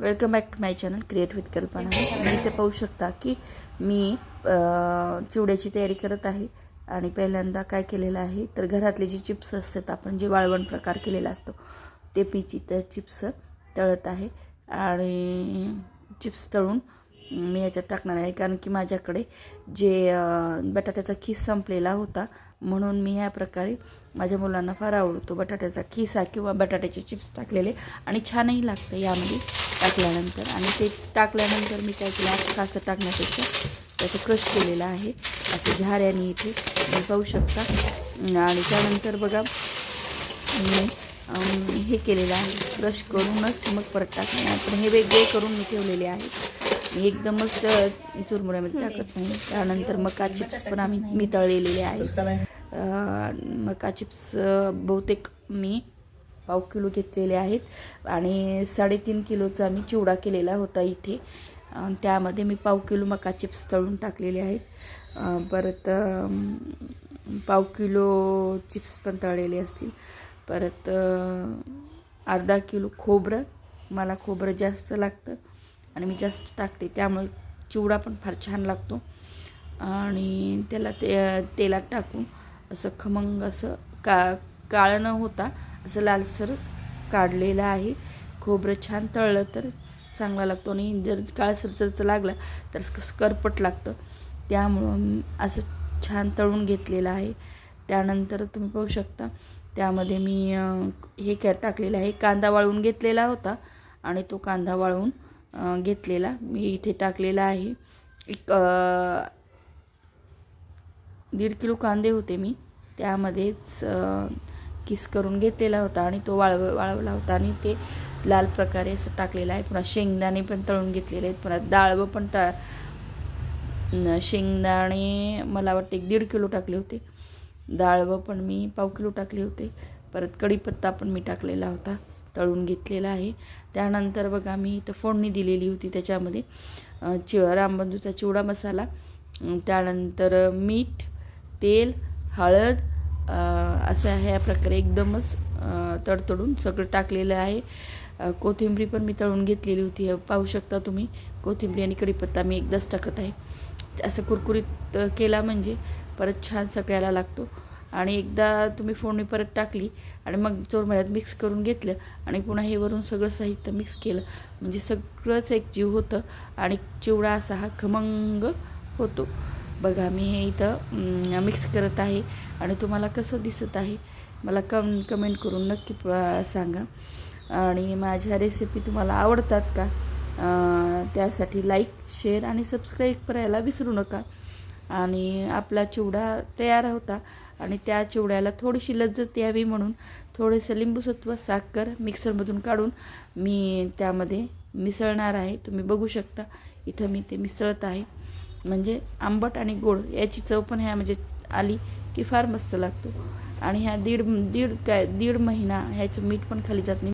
Welcome back to my channel create with Kalpana. मी इथे पाहू शकता की मी चिवड्याची तयारी करत आहे आणि पहिल्यांदा काय केलेलं आहे तर घरातले जे चिप्स असतात आपण जे वाळवण प्रकार केलेला असतो ते पिची त्या चिप्स तळत आहे. आणि चिप्स तळून मी याच्यात टाकणार आहे. कारण की माझ्याकडे जे बटाट्याचा खीस संपलेला होता म्हणून मी ह्या प्रकारे माझ्या मुलांना फार आवडतो बटाट्याचा खिसा किंवा बटाट्याचे चिप्स टाकलेले. आणि छानही लागतं यामध्ये टाकल्यानंतर. आणि ते टाकल्यानंतर मी काय केलं काचं टाकण्यापेक्षा त्याचं क्रश केलेलं आहे. असं झाऱ्याने इथे तुम्ही पाहू शकता. आणि त्यानंतर बघा मी हे केलेलं आहे. क्रश करूनच मग परत टाकणार. पण हे वेगळे करून मी ठेवलेले आहेत. मी एकदमच चुरमुऱ्यामध्ये टाकत नाही. त्यानंतर मका चिप्स पण आम्ही मी तळलेले आहेत मका चिप्स बहुतेक मी पाव किलो घेतलेले आहेत. आणि साडेतीन किलोचा मी चिवडा केलेला होता इथे. त्यामध्ये मी पाव किलो मका चिप्स तळून टाकलेले आहेत. परत पाव किलो चिप्स पण तळलेले असतील. परत अर्धा किलो खोबरं. मला खोबरं जास्त लागतं. आणि मी जास्त टाकते. त्यामुळे चिवडा पण फार छान लागतो. आणि त्याला ते तेलात टाकून असं खमंग असं का काळं न होता असं लालसर काढलेलं आहे. खोबरं छान तळलं तर चांगला लागतो आणि जर काळसरसरचं लागलं तर स- करपट लागतं. त्यामुळं असं छान तळून घेतलेलं आहे. त्यानंतर तुम्ही पाहू शकता त्यामध्ये मी हे काय टाकलेलं आहे. कांदा वाळवून घेतलेला होता आणि तो कांदा वाळवून घेतलेला. मी इथे टाकलेला आहे. एक दीड किलो कांदे होते मी. त्यामध्येच किस करून घेतलेला होता आणि तो वाळव वाळवला होता आणि ते लाल प्रकारे असं टाकलेलं आहे. पुन्हा शेंगदाणे पण तळून घेतलेले आहेत. पुन्हा डाळवं पण टा शेंगदाणे मला वाटते एक दीड किलो टाकले होते. डाळवं पण मी पाव किलो टाकले होते. परत कढीपत्ता पण मी टाकलेला होता. तळून घेतलेला आहे. त्यानंतर बघा मी इथं फोडणी दिलेली होती त्याच्यामध्ये. चि रामबंधूचा चिवडा मसाला त्यानंतर मीठ तेल हळद असं ह्या प्रकारे एकदमच तडतडून सगळं टाकलेलं आहे. कोथिंबरी पण मी तळून घेतलेली होती. पाहू शकता तुम्ही कोथिंबरी आणि कढीपत्ता मी एकदाच टाकत आहे. असं कुरकुरीत केला म्हणजे परत छान सगळ्याला लागतो. आणि एकदा तुम्ही फोडणी परत टाकली आणि मग चोरमळ्यात मिक्स करून घेतलं आणि पुन्हा हे वरून सगळं साहित्य मिक्स केलं. म्हणजे सगळंच एक जीव होतं आणि चिवडा असा हा खमंग होतो. बघा मी हे इथं मिक्स करत आहे आणि तुम्हाला कसं दिसत आहे मला कम कमेंट करून नक्की प- सांगा. आणि माझ्या रेसिपी तुम्हाला आवडतात का? त्यासाठी लाईक शेअर आणि सबस्क्राईब करायला विसरू नका. आणि आपला चिवडा तयार होता आणि त्या चिवड्याला थोडीशी लज्जत यावी म्हणून थोडेसं लिंबूसत्व साखर मिक्सरमधून काढून मी त्यामध्ये मिसळणार आहे. तुम्ही बघू शकता इथं मी ते मिसळत आहे. म्हणजे आंबट आणि गोड याची चव पण ह्या म्हणजे आली की फार मस्त लागतो. आणि ह्या दीड दीड काय दीड महिना ह्याचं मीठ पण खाली जात नाही.